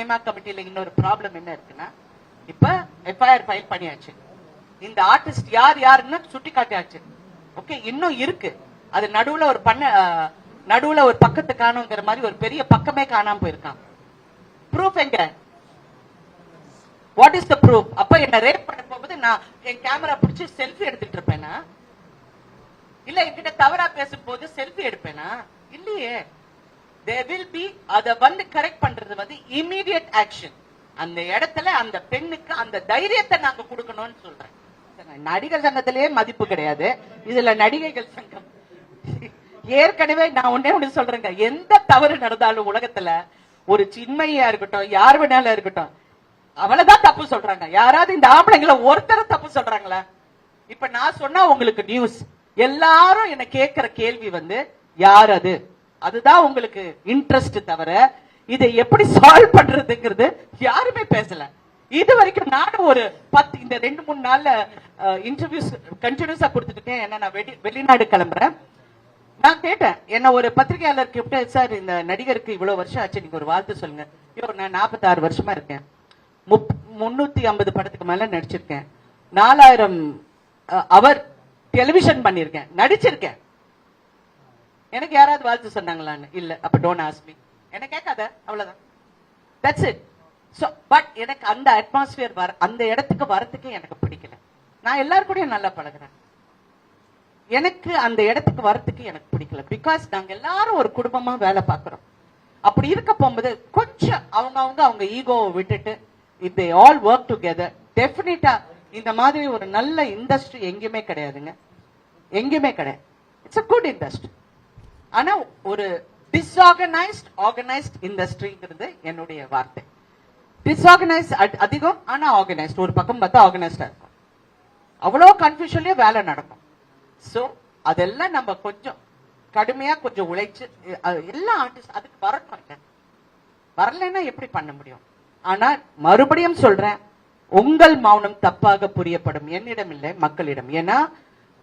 ஹேமா கமிட்டியில இன்னொரு ப்ராப்ளம் என்ன இருக்குன்னா இப்ப எஃப்ஐஆர் ஃபைல் பண்ணியாச்சு. இந்த ஆர்டிஸ்ட் யார் யாருன்னு சுட்டி காட்டியாச்சு. ஓகே இன்னும் இருக்கு. அது நடுவுல ஒரு பண்ண நடுவுல ஒரு பக்கத்து காணுங்கிற மாதிரி ஒரு பெரிய பக்கமே காணாம போயிருக்கான். ப்ரூஃப் எங்க? வாட் இஸ் த ப்ரூஃப் அப்ப என்ன ரேப் பண்ண போகும்போது நான் என் கேமரா பிடிச்சி செல்ஃபி எடுத்துட்டு இருப்பேனா? இல்ல என்கிட்ட தவறா பேசும்போது செல்ஃபி எடுப்பேனா? இல்லையே. தே வில் பி அத வந்து கரெக்ட் பண்றது வந்து இமீடியட் ஆக்ஷன் அந்த இடத்துல அந்த பெண்ணுக்கு அந்த தைரியத்தை நாங்க கொடுக்கணும்னு சொல்றேன். நடிகர் சங்கத்திலேயே மதிப்பு கிடையாது. இதுல நடிகைகள் சங்கம். ஏற்கனவே நான் ஒன்னே ஒண்ணு சொல்றேங்க. எந்த தவறு நடந்தாலும் உலகத்துல ஒரு சின்மையா இருக்கட்டும் யார் வேணாலும் இருக்கட்டும் அவளதான் தப்பு சொல்றாங்க. யாராவது இந்த ஆம்பளைங்களை ஒருத்தர தப்பு சொல்றாங்களா? இப்ப நான் சொன்னா உங்களுக்கு நியூஸ் எல்லாரும் என்ன கேக்குற கேள்வி வந்து யார் அது? அதுதான் உங்களுக்கு இன்ட்ரெஸ்ட் தவிர இதை எப்படி சால்வ் பண்றதுங்கிறது யாருமே பேசல. இது வரைக்கும் நானும் ஒரு பத்து இந்த ரெண்டு மூணு நாள்ல இன்டர்வியூஸ் கண்டினியூஸா கொடுத்துட்டு இருக்கேன் ஏன்னா நான் வெளி- வெளிநாடு கிளம்புறேன். நான் கேட்டேன் என்ன ஒரு பத்திரிகையாளர் கூப்பிட்டு சார் இந்த நடிகருக்கு இவ்வளவு வருஷம் ஆச்சு நீங்க ஒரு வாழ்த்து சொல்லுங்க. ஐயோ நான் 46 வருஷமா இருக்கேன். முப்- முன்னூத்தி ஐம்பது படத்துக்கு மேல நடிச்சிருக்கேன். நாலாயிரம் அவர் டெலிவிஷன் பண்ணிருக்கேன் நடிச்சிருக்கேன். எனக்கு யாராவது வாழ்த்து சொன்னாங்களான்னு? இல்ல. அப்ப டோன்ட் ஆஸ்மி என்ன கேட்காத? அவ்வளவுதான். தட்ஸ் இட் சோ பட் எனக்கு அந்த அட்மாஸ்பியர் வர அந்த இடத்துக்கு வரதுக்கு எனக்கு பிடிக்கல. நான் எல்லாருக்கூடையும் கூடயும் நல்லா பழகுறேன். எனக்கு அந்த இடத்துக்கு வரத்துக்கு எனக்கு பிடிக்கல. பிகாஸ் நாங்க எல்லாரும் ஒரு குடும்பமா வேலை பார்க்கிறோம். அப்படி இருக்க போகும்போது கொஞ்சம் அவங்க அவங்க அவங்க ஈகோவை விட்டுட்டு it they all work together definitely இந்த மாதிரி ஒரு நல்ல இண்டஸ்ட்ரி எங்கேயுமே கிடையாதுங்க. எங்கேயுமே கிடையாது. இட்ஸ் அ குட் இண்டஸ்ட்ரி ஆனா ஒரு டிஸ்ஆர்கனைஸ்ட் ஆர்கனைஸ்ட் இண்டஸ்ட்ரிங்கிறது என்னுடைய வார்த்தை. டிஸ்ஆர்கனைஸ் அதிகம் ஆனா ஆர்கனைஸ்ட் ஒரு பக்கம் பார்த்தா ஆர்கனைஸ்டா இருக்கும். அவ்வளோ கன்ஃபியூஷன்லயே வேலை நடக்கும். ஸோ அதெல்லாம் நம்ம கொஞ்சம் கடுமையா கொஞ்சம் உழைச்சு எல்லா ஆர்டிஸ்ட் அதுக்கு வரணும் வரலைன்னா எப்படி பண்ண முடியும்? ஆனா மறுபடியும் சொல்றேன் உங்கள் மௌனம் தப்பாக புரியப்படும். என்னிடம் இல்லை மக்களிடம். ஏன்னா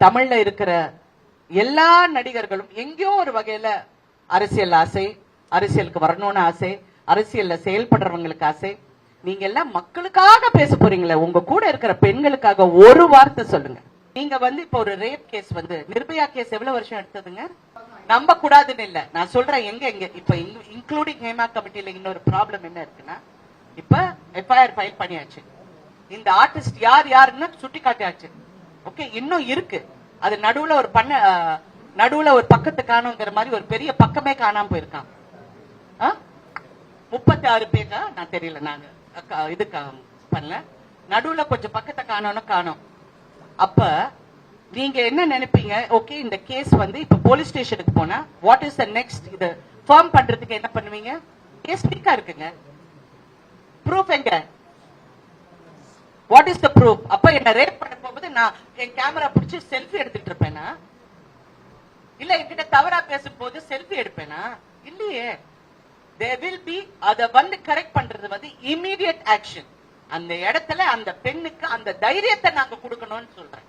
தமிழ்ல இருக்கிற எல்லா நடிகர்களும் எங்கேயோ ஒரு வகையில அரசியல் ஆசை அரசியலுக்கு வரணும்னு ஆசை அரசியல்ல செயல்படுறவங்களுக்கு ஆசை. நீங்க எல்லாம் மக்களுக்காக பேச போறீங்களே உங்க கூட இருக்கிற பெண்களுக்காக ஒரு வார்த்தை சொல்லுங்க. நீங்க வந்து இப்ப ஒரு ரேப் கேஸ் வந்து நிர்பயா கேஸ் எவ்வளவு வருஷம் எடுத்ததுங்க? நம்ப கூடாதுன்னு இல்ல. நான் சொல்றேன் எங்க எங்க இப்ப இன்க்ளூடிங் ஹேமா கமிட்டியில இன்னொரு ப்ராப்ளம் என்ன இருக்குன்னா இப்ப எஃப்ஐஆர் ஃபைல் பண்ணியாச்சு. இந்த ஆர்டிஸ்ட் யார் யாருன்னு சுட்டி காட்டியாச்சு ஓகே இன்னும் இருக்கு. அது நடுவுல ஒரு பண்ண நடுவுல ஒரு பக்கத்து காணுங்கிற மாதிரி ஒரு பெரிய பக்கமே காணாம போயிருக்கான். முப்பத்தி ஆறு பேரா நான் தெரியல நாங்க இது பண்ணல. நடுவுல கொஞ்சம் பக்கத்தை காணோம்னு காணோம். அப்ப நீங்க என்ன நினைப்பீங்க? ஓகே இந்த கேஸ் வந்து இப்ப போலீஸ் ஸ்டேஷனுக்கு போனா வாட் இஸ் த நெக்ஸ்ட் இது? ஃபார்ம் பண்றதுக்கு என்ன பண்ணுவீங்க? கேஸ் ஸ்பீக்கா இருக்குங்க. ப்ரூஃப் எங்க? வாட் இஸ் த ப்ரூஃப் அப்ப என்ன ரேப் பண்ண நான் என் கேமரா பிடிச்சி செல்ஃபி எடுத்துட்டு இருப்பேனா? இல்ல என்கிட்ட தவறா பேசும் போது செல்ஃபி எடுப்பேனா? இல்லையே. தே வில் பி அத வந்து கரெக்ட் பண்றது வந்து இமீடியட் ஆக்ஷன் அந்த இடத்துல அந்த பெண்ணுக்கு அந்த தைரியத்தை நாங்க கொடுக்கணும்னு சொல்றேன்.